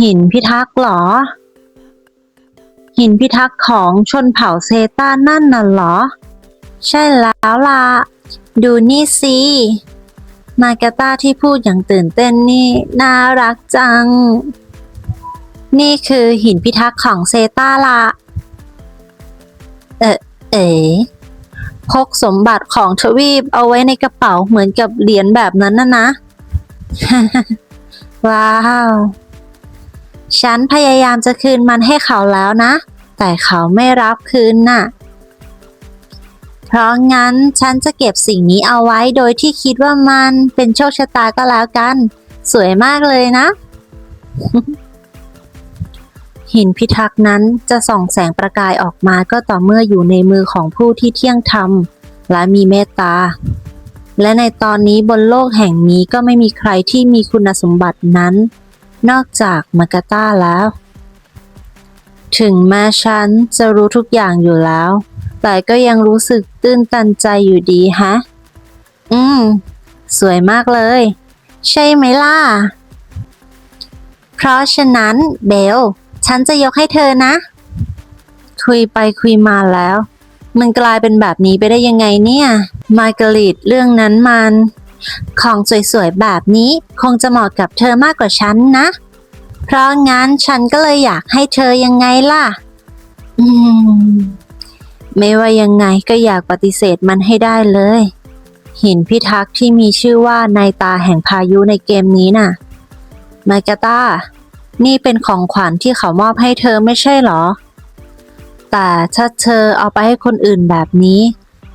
หินพิทักษ์เหรอ หินพิทักษ์ของชนเผ่าเซตานั่นน่ะเหรอ ใช่แล้วล่ะ ดูนี่สิมากาตาที่พูดอย่างตื่นเต้นนี่น่ารักจัง นี่คือหินพิทักษ์ของเซตาละเออเอ๋พกสมบัติของทวีปเอาไว้ในกระเป๋าเหมือนกับเหรียญแบบนั้นนะนะ ว้าว ฉันพยายามจะคืนมันให้เขาแล้วนะ แต่เขาไม่รับคืนน่ะ เพราะงั้นฉันจะเก็บสิ่งนี้เอาไว้โดยที่คิดว่ามันเป็นโชคชะตาก็แล้วกัน สวยมากเลยนะ หินพิทักษ์นั้นจะส่องแสงประกายออกมาก็ต่อเมื่ออยู่ในมือของผู้ที่เที่ยงธรรมและมีเมตตา และในตอนนี้บนโลกแห่งนี้ก็ไม่มีใครที่มีคุณสมบัตินั้น นอกจากมากาต้าแล้ว ถึงแม้ฉันจะรู้ทุกอย่างอยู่แล้ว แต่ก็ยังรู้สึกตื้นตันใจอยู่ดีฮะ อืม สวยมากเลย ใช่ไหมล่ะ เพราะฉะนั้นเบล ฉันจะยกให้เธอนะ คุยไปคุยมาแล้ว มันกลายเป็นแบบนี้ไปได้ยังไงเนี่ย มาการิตเรื่องนั้นมัน ของสวยๆแบบนี้คงจะเหมาะกับเธอมากกว่าฉันนะ เพราะงั้นฉันก็เลยอยากให้เธอยังไงล่ะ อืม ไม่ว่ายังไงก็อยากปฏิเสธมันให้ได้เลย หินพิทักษ์ที่มีชื่อว่านายตาแห่งพายุในเกมนี้น่ะ มากาตานี่เป็นของขวัญที่เขามอบให้เธอไม่ใช่หรอ แต่ถ้าเธอเอาไปให้คนอื่นแบบนี้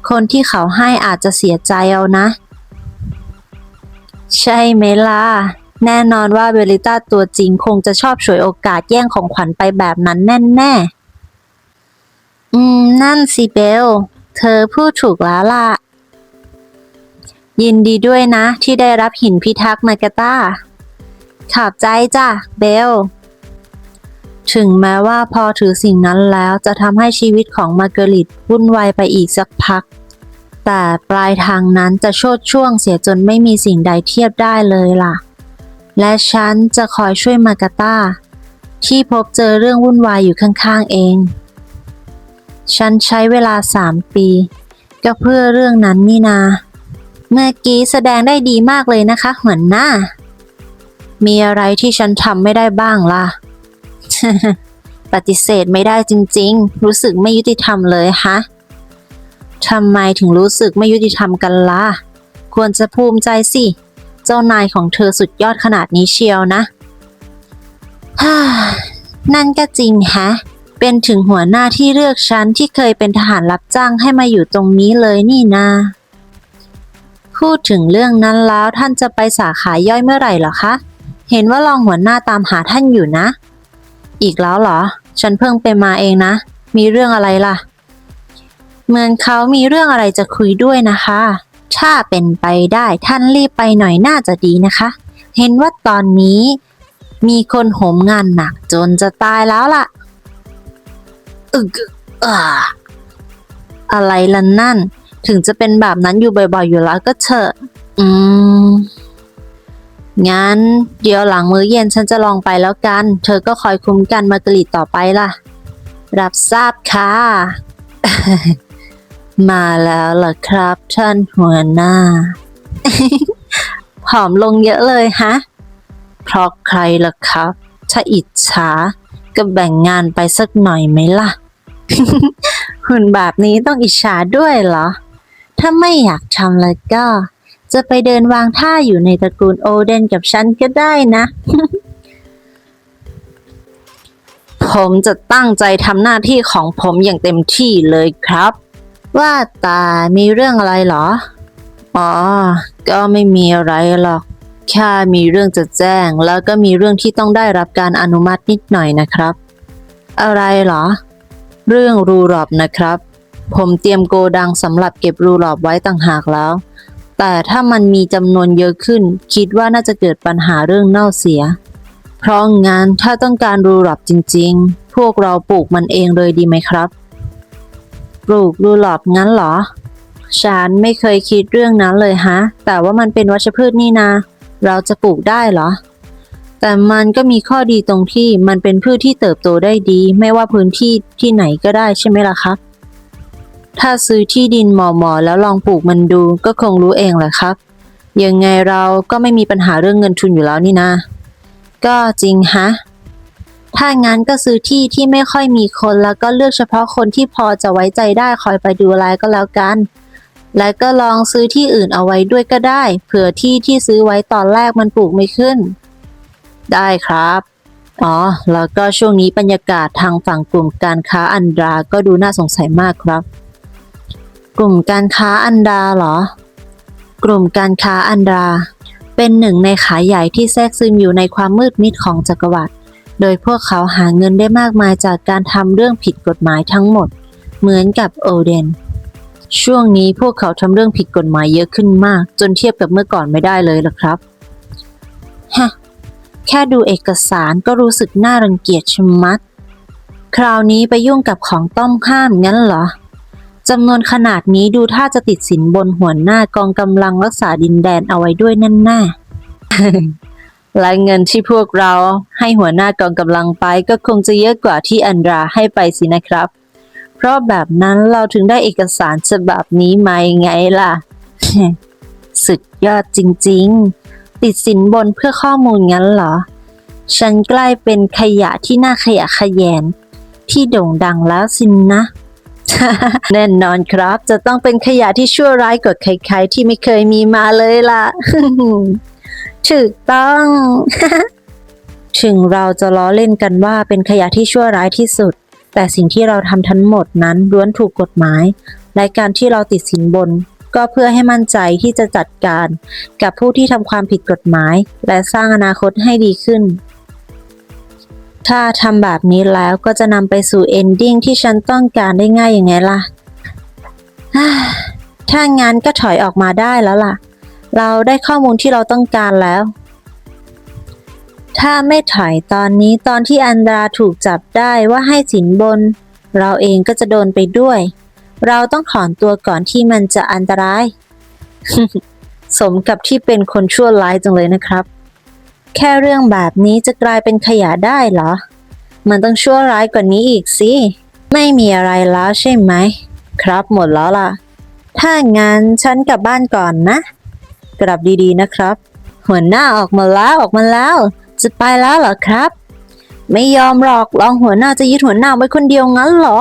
คนที่เขาให้อาจจะเสียใจเอานะ ใช่ไหมล่ะ แน่นอนว่าเบลิต้าตัวจริงคงจะชอบฉวยโอกาสแย่งของขวัญไปแบบนั้นแน่แน่ๆอืม นั่นสิเบล เธอพูดถูกแล้วล่ะ ยินดีด้วยนะ ที่ได้รับหินพิทักษ์มากาตาขอบใจจ้ะ เบล ถึงแม้ว่าพอถือสิ่งนั้นแล้วจะทำให้ชีวิตของมาร์เกริตวุ่นวายไปอีกสักพัก แต่ปลายทางนั้นจะโชดช่วงเสียจนไม่มีสิ่งใดเทียบได้เลยล่ะ และฉันจะคอยช่วยมากาตาที่พบเจอเรื่องวุ่นวายอยู่ข้างๆเอง ฉันใช้เวลาสามปี ก็เพื่อเรื่องนั้นนี่นา เมื่อกี้แสดงได้ดีมากเลยนะคะหัวหน้า มีอะไรที่ฉันทำไม่ได้บ้างล่ะ ปฏิเสธไม่ได้จริงๆ รู้สึกไม่ยุติธรรมเลยฮะ ทำไมถึงรู้สึกไม่ยุติธรรมกันล่ะ ควรจะภูมิใจสิ เจ้านายของเธอสุดยอดขนาดนี้เชียวนะฮ่านั่นก็จริงฮะ เป็นถึงหัวหน้าที่เลือกฉันที่เคยเป็นทหารรับจ้างให้มาอยู่ตรงนี้เลยนี่นา พูดถึงเรื่องนั้นแล้วท่านจะไปสาขาย่อยเมื่อไหร่หรอคะ เห็นว่ารองหัวหน้าตามหาท่านอยู่นะ อีกแล้วเหรอ ฉันเพิ่งไปมาเองนะ มีเรื่องอะไรล่ะ เหมือนเขามีเรื่องอะไรจะคุยด้วยนะคะ ถ้าเป็นไปได้ท่านรีบไปหน่อยน่าจะดีนะคะ เห็นว่าตอนนี้ มีคนโหมงานหนักจนจะตายแล้วล่ะ อึกอ่าอะไรล่ะนั่น ถึงจะเป็นแบบนั้นอยู่บ่อยๆอยู่แล้วก็เถอะอืมงั้น เดี๋ยวหลังมื้อเย็นฉันจะลองไปแล้วกัน เธอก็คอยคุ้มกันมากรีดต่อไปล่ะ รับทราบค่ะ มาแล้วล่ะครับท่านหัวหน้า ผอมลงเยอะเลยฮะ เพราะใครล่ะครับ ถ้าอิจฉา ก็แบ่งงานไปสักหน่อยไหมล่ะ หุ่นแบบนี้ต้องอิจฉาด้วยเหรอ ถ้าไม่อยากทำแล้วก็ จะไปเดินวางท่าอยู่ในตระกูลโอเดนกับฉันก็ได้นะ ผมจะตั้งใจทำหน้าที่ของผมอย่างเต็มที่เลยครับ ว่าแตามีเรื่องอะไรเหรอ อ๋อ ก็ไม่มีอะไรหรอก แค่มีเรื่องจะแจ้ง แล้วก็มีเรื่องที่ต้องได้รับการอนุมัตินิดหน่อยนะครับ อะไรเหรอ เรื่องรูหลอบนะครับ ผมเตรียมโกดังสำหรับเก็บรูหลอบไว้ต่างหากแล้ว แต่ถ้ามันมีจำนวนเยอะขึ้น คิดว่าน่าจะเกิดปัญหาเรื่องเน่าเสีย เพราะงั้นถ้าต้องการรูหลอบจริง ๆ พวกเราปลูกมันเองเลยดีไหมครับ ลูกรูหลอบงั้นเหรอ ฉันไม่เคยคิดเรื่องนั้นเลยฮะ แต่ว่ามันเป็นวัชพืชนี่นา เราจะปลูกได้เหรอ แต่มันก็มีข้อดีตรงที่มันเป็นพืชที่เติบโตได้ดี ไม่ว่าพื้นที่ที่ไหนก็ได้ใช่ไหมล่ะครับ ถ้าซื้อที่ดินหมอๆแล้วลองปลูกมันดูก็คงรู้เองแหละครับ ยังไงเราก็ไม่มีปัญหาเรื่องเงินทุนอยู่แล้วนี่นะก็จริงฮะ ถ้างั้นก็ซื้อที่ที่ไม่ค่อยมีคนแล้วก็เลือกเฉพาะคนที่พอจะไว้ใจได้คอยไปดูแลก็แล้วกัน และก็ลองซื้อที่อื่นเอาไว้ด้วยก็ได้ เผื่อที่ที่ซื้อไว้ตอนแรกมันปลูกไม่ขึ้น ได้ครับ อ๋อ แล้วก็ช่วงนี้บรรยากาศทางฝั่งกลุ่มการค้าอันดราก็ดูน่าสงสัยมากครับ กลุ่มการค้าอันดาเหรอ กลุ่มการค้าอันดรา เป็นหนึ่งในขายใหญ่ที่แทรกซึมอยู่ในความมืดมิดของจักรวรรดิ โดยพวกเขาหาเงินได้มากมายจากการทำเรื่องผิดกฎหมายทั้งหมด เหมือนกับโอเดน ช่วงนี้พวกเขาทำเรื่องผิดกฎหมายเยอะขึ้นมาก จนเทียบกับเมื่อก่อนไม่ได้เลยล่ะครับ ฮะ แค่ดูเอกสารก็รู้สึกน่ารังเกียจชะมัด คราวนี้ไปยุ่งกับของต้องห้ามงั้นเหรอจำนวนขนาดนี้ดูท่าจะติดสินบนหัวหน้ากองกำลังรักษาดินแดนเอาไว้ด้วยแน่ๆ และเงินที่พวกเราให้หัวหน้ากองกำลังไปก็คงจะเยอะกว่าที่อันดราให้ไปสินะครับ เพราะแบบนั้นเราถึงได้เอกสารฉบับนี้มายังไงล่ะ สุดยอดจริงๆ ติดสินบนเพื่อข้อมูลงั้นเหรอ ฉันใกล้เป็นขยะที่น่าขยะขยงที่โด่งดังแล้วสินนะ แน่นอนครับจะต้องเป็นขยะที่ชั่วร้ายกว่าใครๆที่ไม่เคยมีมาเลยล่ะ ถูกต้อง ถึงเราจะล้อเล่นกันว่าเป็นขยะที่ชั่วร้ายที่สุด แต่สิ่งที่เราทำทั้งหมดนั้นล้วนถูกกฎหมาย และการที่เราติดสินบน ก็เพื่อให้มั่นใจที่จะจัดการ กับผู้ที่ทำความผิดกฎหมาย และสร้างอนาคตให้ดีขึ้น ถ้าทำแบบนี้แล้วก็จะนำไปสู่เอนดิ้งที่ฉันต้องการได้ง่ายอย่างไงล่ะถ้างั้นก็ถอยออกมาได้แล้วล่ะ เราได้ข้อมูลที่เราต้องการแล้ว ถ้าไม่ถอยตอนนี้ตอนที่อันดราถูกจับได้ว่าให้สินบน เราเองก็จะโดนไปด้วย เราต้องถอนตัวก่อนที่มันจะอันตราย สมกับที่เป็นคนชั่วร้ายจังเลยนะครับ แค่เรื่องแบบนี้จะกลายเป็นขยะได้เหรอ มันต้องชั่วร้ายกว่านี้อีกสิ ไม่มีอะไรแล้วใช่ไหม ครับหมดแล้วล่ะ ถ้างั้นฉันกลับบ้านก่อนนะ กลับดีๆนะครับ หัวหน้าออกมาแล้วออกมาแล้ว จะไปแล้วเหรอครับ ไม่ยอมหรอกรองหัวหน้าจะยึดหัวหน้าไว้คนเดียวงั้นเหรอ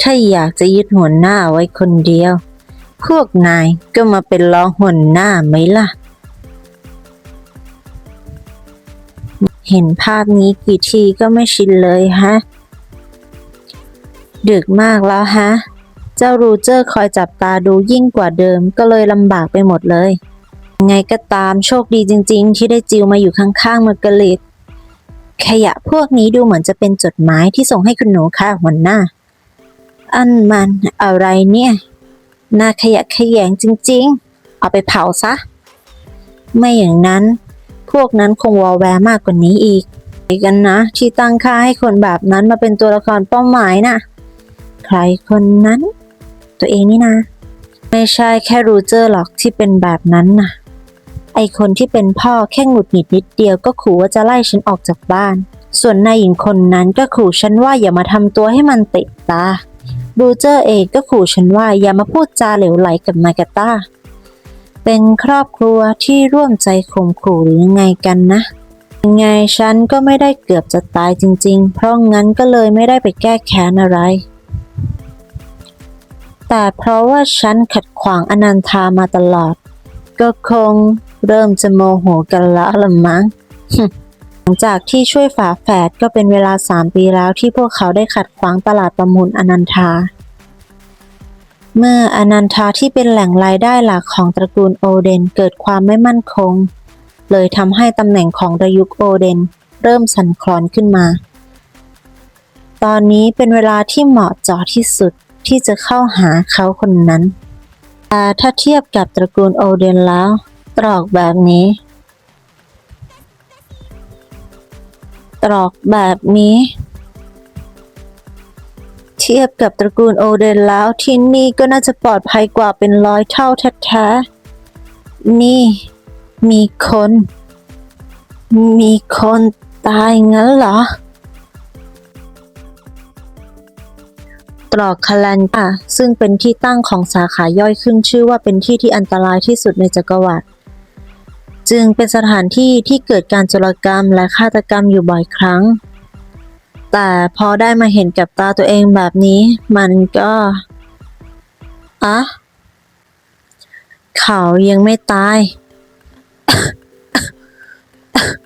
ถ้าอยากจะยึดหัวหน้าไว้คนเดียว พวกนายก็มาเป็นรองหัวหน้าไหมล่ะ เห็นภาพนี้กี่ทีก็ไม่ชินเลยฮะดึกมากแล้วฮะ เจ้ารูเจอร์คอยจับตาดูยิ่งกว่าเดิมก็เลยลำบากไปหมดเลยยังไงก็ตามโชคดีจริงๆ ที่ได้จิวมาอยู่ข้างๆมาร์กาเร็ตขยะพวกนี้ดูเหมือนจะเป็นจดหมายที่ส่งให้คุณหนูค่ะหัวหน้า อันมันอะไรเนี่ย น่าขยะแขยงจริงๆ เอาไปเผาซะ ไม่อย่างนั้น พวกนั้นคงวอลแวร์มากกว่านี้อีกใครกันนะ ที่ตั้งค่าให้คนแบบนั้นมาเป็นตัวละครเป้าหมายน่ะ ใครคนนั้น ตัวเองนี่นะ ไม่ใช่แค่รูเจอร์หรอกที่เป็นแบบนั้นน่ะ ไอคนที่เป็นพ่อแค่หงุดหงิดนิดเดียวก็ขู่ว่าจะไล่ฉันออกจากบ้าน ส่วนนายหญิงคนนั้นก็ขู่ฉันว่าอย่ามาทำตัวให้มันเตะตารูเจอร์เองก็ขู่ฉันว่าอย่ามาพูดจาเหลวไหลกับมากาตาเป็นครอบครัวที่ร่วมใจข่มขู่หรือยังไงกันนะยังไงฉันก็ไม่ได้เกือบจะตายจริง ๆ เพราะงั้นก็เลยไม่ได้ไปแก้แค้นอะไร แต่เพราะว่าฉันขัดขวางอนันทามาตลอด ก็คงเริ่มจะโมโหกันแล้วละมั้งหลังจากที่ช่วยฝาแฝดก็เป็นเวลาสามปีแล้วที่พวกเขาได้ขัดขวางตลาดประมูลอนันทา เมื่ออนันทาที่เป็นแหล่งรายได้หลักของตระกูลโอเดนเกิดความไม่มั่นคง เลยทำให้ตำแหน่งของระยุกโอเดนเริ่มสั่นคลอนขึ้นมา ตอนนี้เป็นเวลาที่เหมาะเจาะที่สุด ที่จะเข้าหาเขาคนนั้นแต่ถ้าเทียบกับตระกูลโอเดนแล้ว ตรอกแบบนี้ ตรอกแบบนี้ เทียบกับตระกูลโอเดนแล้วที่นี่ก็น่าจะปลอดภัยกว่าเป็นร้อยเท่าแท้ๆนี่ มีคน มีคนตายงั้นเหรอ ตรอกคาลันค่ะซึ่งเป็นที่ตั้งของสาขาย่อยขึ้นชื่อว่าเป็นที่ที่อันตรายที่สุดในจักรวรรดิจึงเป็นสถานที่ที่เกิดการโจรกรรมและฆาตกรรมอยู่บ่อยครั้ง แต่พอได้มาเห็นกับตาตัวเองแบบนี้ มันก็อะเขายังไม่ตาย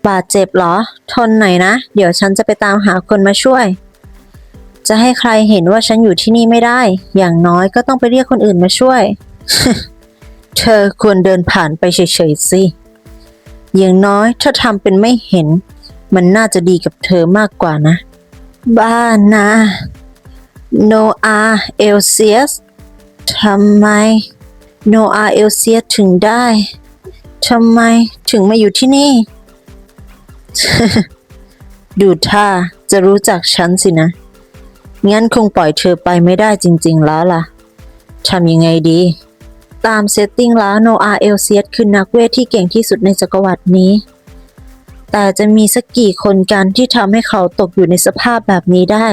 บาดเจ็บเหรอ ทนหน่อยนะ เดี๋ยวฉันจะไปตามหาคนมาช่วย จะให้ใครเห็นว่าฉันอยู่ที่นี่ไม่ได้ อย่างน้อยก็ต้องไปเรียกคนอื่นมาช่วย เธอควรเดินผ่านไปเฉยๆสิ อย่างน้อยถ้าทำเป็นไม่เห็น มันน่าจะดีกับเธอมากกว่านะ บ้านะโนอาเอลเซียสทำไมโนอาเอลเซียสถึงได้ทำไมถึงมาอยู่ที่นี่ ดูท่าจะรู้จักฉันสินะ งั้นคงปล่อยเธอไปไม่ได้จริง ๆ แล้วล่ะทำยังไงดี ตามเซตติ้งแล้วโนอาเอลเซียสคือนักเวทที่เก่งที่สุดในจักรวรรดินี้ แต่จะมีสักกี่คนกันที่ทำให้เขาตกอยู่ในสภาพแบบนี้ได้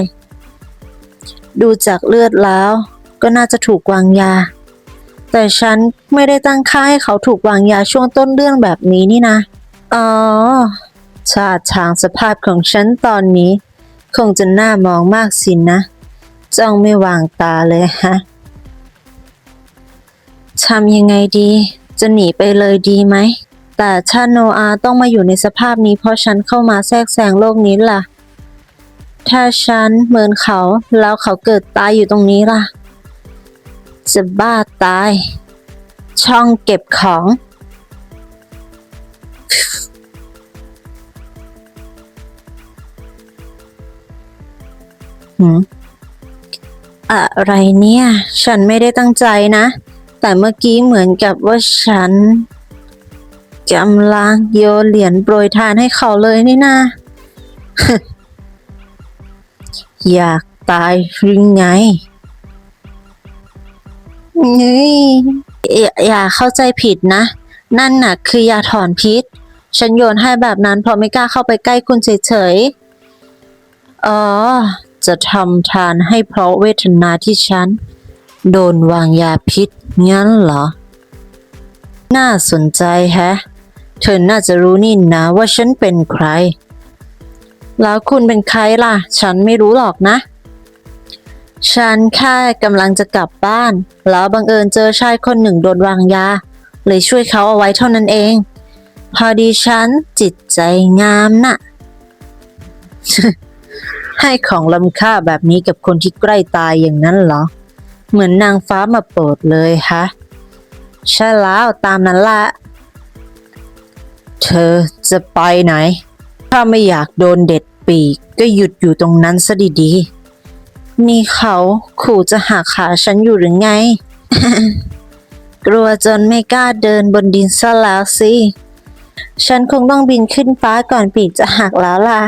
ดูจากเลือดแล้วก็น่าจะถูกวางยา แต่ฉันไม่ได้ตั้งค่าให้เขาถูกวางยาช่วงต้นเรื่องแบบนี้นี่นะ อ๋อชาติทางสภาพของฉันตอนนี้ คงจะหน่ามองมากสินนะ จ้องไม่วางตาเลยฮะทำยังไงดี จะหนีไปเลยดีไหม แต่ถ้าโนอาต้องมาอยู่ในสภาพนี้เพราะฉันเข้ามาแทรกแซงโลกนี้ล่ะ ถ้าฉันเหมือนเขาแล้วเขาเกิดตายอยู่ตรงนี้ล่ะ จะบ้าตาย ช่องเก็บของ อะไรเนี่ย ฉันไม่ได้ตั้งใจนะ แต่เมื่อกี้เหมือนกับว่าฉันกำลังโยนเหรียญโปรยทานให้เขาเลยนี่นาอยากตายหรือไงนี่อยอย่าเข้าใจผิดนะ นั่นน่ะ คือยาถอนพิษ ฉันโยนให้แบบนั้นเพราะไม่กล้าเข้าไปใกล้คุณเฉยๆ อ๋อ จะทำทานให้เพราะเวทนาที่ฉัน โดนวางยาพิษ งั้นเหรอ น่าสนใจแฮะ เธอน่าจะรู้นี่นะว่าฉันเป็นใคร แล้วคุณเป็นใครล่ะ ฉันไม่รู้หรอกนะ ฉันแค่กำลังจะกลับบ้าน แล้วบังเอิญเจอชายคนหนึ่งโดนวางยา เลยช่วยเขาเอาไว้เท่านั้นเอง พอดีฉันจิตใจงามน่ะ ให้ของล้ำค่าแบบนี้กับคนที่ใกล้ตายอย่างนั้นเหรอ เหมือนนางฟ้ามาโปรดเลยฮะ ใช่แล้วตามนั้นละ เธอจะไปไหน ถ้าไม่อยากโดนเด็ดปีกก็หยุดอยู่ตรงนั้นซะดีๆ นี่เขาขู่จะหักขาฉันอยู่หรือไง กลัวจนไม่กล้าเดินบนดินซะแล้วสิ ฉันคงต้องบินขึ้นฟ้าก่อนปีกจะหักแล้วล่ะ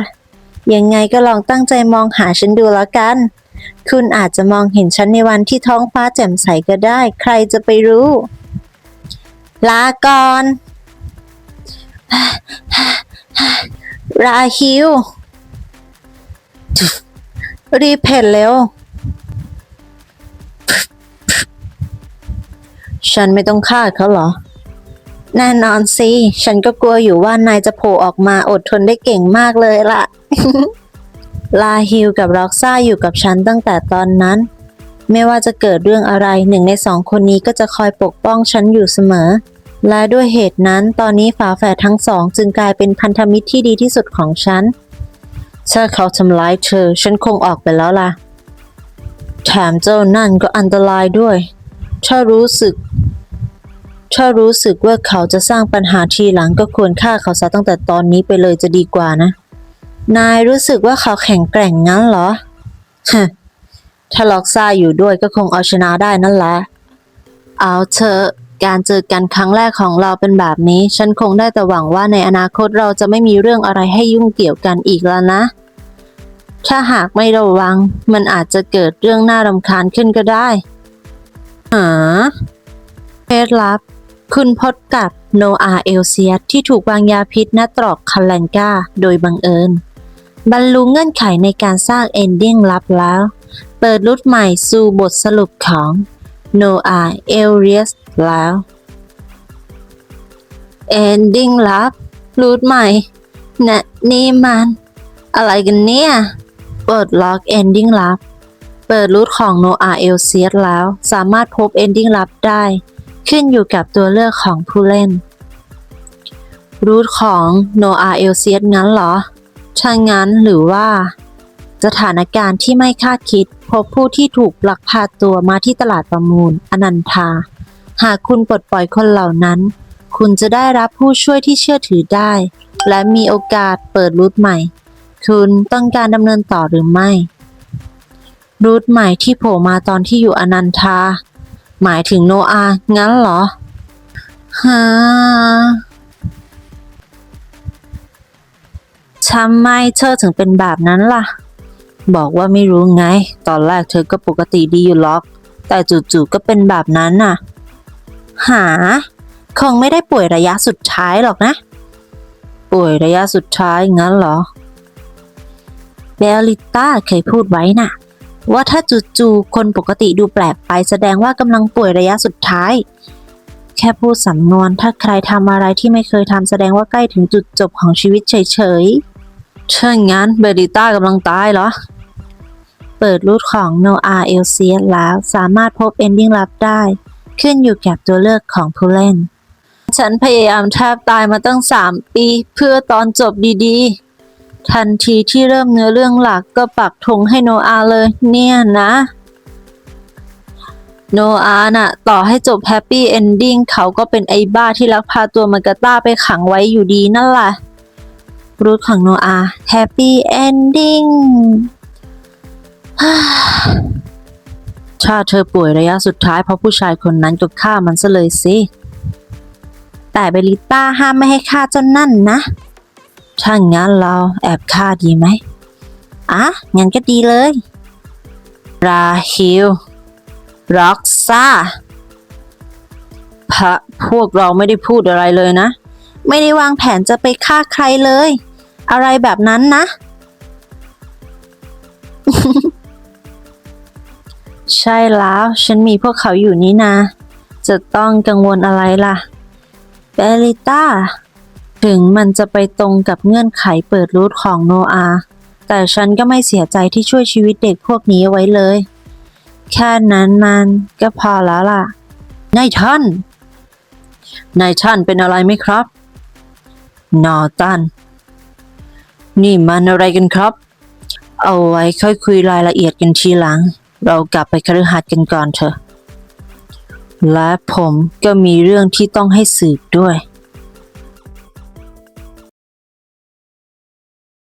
ยังไงก็ลองตั้งใจมองหาฉันดูแล้วกัน คุณอาจจะมองเห็นฉันในวันที่ท้องฟ้าแจ่มใสก็ได้ ใครจะไปรู้ ลาก่อน ราฮิว รีเพ่นเร็ว ฉันไม่ต้องฆ่าเขาเหรอ แน่นอนสิ ฉันก็กลัวอยู่ว่านายจะโผล่ออกมาอดทนได้เก่งมากเลยล่ะ ลาฮิวกับร็อกซ่าอยู่กับฉันตั้งแต่ตอนนั้น ไม่ว่าจะเกิดเรื่องอะไรหนึ่งในสองคนนี้ก็จะคอยปกป้องฉันอยู่เสมอ และด้วยเหตุนั้นตอนนี้ฝาแฝดทั้งสอง จึงกลายเป็นพันธมิตรที่ดีที่สุดของฉัน ถ้าเขาทำร้ายเธอ ฉันคงออกไปแล้วล่ะ แถมเจ้านั่นก็อันตรายด้วย ถ้ารู้สึก ถ้ารู้สึกว่าเขาจะสร้างปัญหาทีหลังก็ควรฆ่าเขาซะตั้งแต่ตอนนี้ไปเลยจะดีกว่านะ นายรู้สึกว่าเขาแข็งแกร่งงั้นเหรอฮะถ้าล็อกซ่าอยู่ด้วยก็คงเอาชนะได้นั่นแหละ เอาเถอะการเจอกันครั้งแรกของเราเป็นแบบนี้ ฉันคงได้แต่หวังว่าในอนาคตเราจะไม่มีเรื่องอะไรให้ยุ่งเกี่ยวกันอีกแล้วนะ ถ้าหากไม่ระวัง มันอาจจะเกิดเรื่องน่ารำคาญขึ้นก็ได้หาเพศลับ คุณพดกับโนอาเอลเซียสที่ถูกวางยาพิษณตรอกคาลันกาโดยบังเอิญ บรรลุเงื่อนไขในการสร้างเอนดิ้งลับแล้ว เปิดรุดใหม่สู่บทสรุปของโนอาเอลเรียสแล้วเอนดิ้งลับรูทใหม่นะนี่มัน อะไรกันเนี่ย เปิดล็อกเอนดิ้งลับ เปิดรูทของโนอาเอลเซียสแล้ว สามารถพบเอนดิ้งลับได้ ขึ้นอยู่กับตัวเลือกของผู้เล่น รูทของโนอาเอลเซียสงั้นเหรอถ้างั้นหรือว่า สถานการณ์ที่ไม่คาดคิด พบผู้ที่ถูกลักพาตัวมาที่ตลาดประมูล อนันทา หากคุณปลดปล่อยคนเหล่านั้น คุณจะได้รับผู้ช่วยที่เชื่อถือได้ และมีโอกาสเปิดรูทใหม่ คุณต้องการดำเนินต่อหรือไม่ รูทใหม่ที่โผล่มาตอนที่อยู่อนันทา หมายถึงโนอา งั้นเหรอฮะทำไมเธอถึงเป็นแบบนั้นล่ะ บอกว่าไม่รู้ไง ตอนแรกเธอก็ปกติดีอยู่หรอก แต่จู่ๆก็เป็นแบบนั้นน่ะ หา คงไม่ได้ป่วยระยะสุดท้ายหรอกนะ ป่วยระยะสุดท้ายงั้นเหรอ เบลลิต้าเคยพูดไว้น่ะ ว่าถ้าจู่ๆคนปกติดูแปลกไปแสดงว่ากำลังป่วยระยะสุดท้าย แค่พูดสำนวนถ้าใครทำอะไรที่ไม่เคยทำแสดงว่าใกล้ถึงจุดจบของชีวิตเฉยๆถ้างั้นเบลลิต้ากำลังตายเหรอ เปิดรูทของโนอาเอลเซียแล้วสามารถพบเอนดิ้งลับได้ ขึ้นอยู่กับตัวเลือกของผู้เล่น ฉันพยายามแทบตายมาตั้งสามปี เพื่อตอนจบดีๆ ทันทีที่เริ่มเนื้อเรื่องหลักก็ปักธงให้โนอาเลย เนี่ยนะ โนอาน่ะ ต่อให้จบแฮปปี้เอนดิ้งเขาก็เป็นไอ้บ้าที่ลักพาตัวมากาต้าไปขังไว้อยู่ดีนั่นแหละรูทของโนอาแฮปปี้เอนดิ้งถ้าเธอป่วยระยะสุดท้ายเพราะผู้ชายคนนั้นก็ฆ่ามันซะเลยสิ แต่เบลิต้าห้ามไม่ให้ฆ่าเจ้านั่นนะ ถ้างั้นเราแอบฆ่าดีไหมอะงั้นก็ดีเลย ราฮิลร็อกซ่าพระพวกเราไม่ได้พูดอะไรเลยนะ ไม่ได้วางแผนจะไปฆ่าใครเลย อะไรแบบนั้นนะ ใช่แล้วฉันมีพวกเขาอยู่นี่นา จะต้องกังวลอะไรล่ะเบลิต้า ถึงมันจะไปตรงกับเงื่อนไขเปิดรูทของโนอาแต่ฉันก็ไม่เสียใจที่ช่วยชีวิตเด็กพวกนี้ไว้เลย แค่นั้นมันก็พอแล้วล่ะ นายท่าน นายท่านเป็นอะไรไหมครับ นอตัน นี่มันอะไรกันครับ เอาไว้ค่อยคุยรายละเอียดกันทีหลัง เรากลับไปคฤหัสถ์กันก่อนเถอะ และผมก็มีเรื่องที่ต้องให้สืบด้วย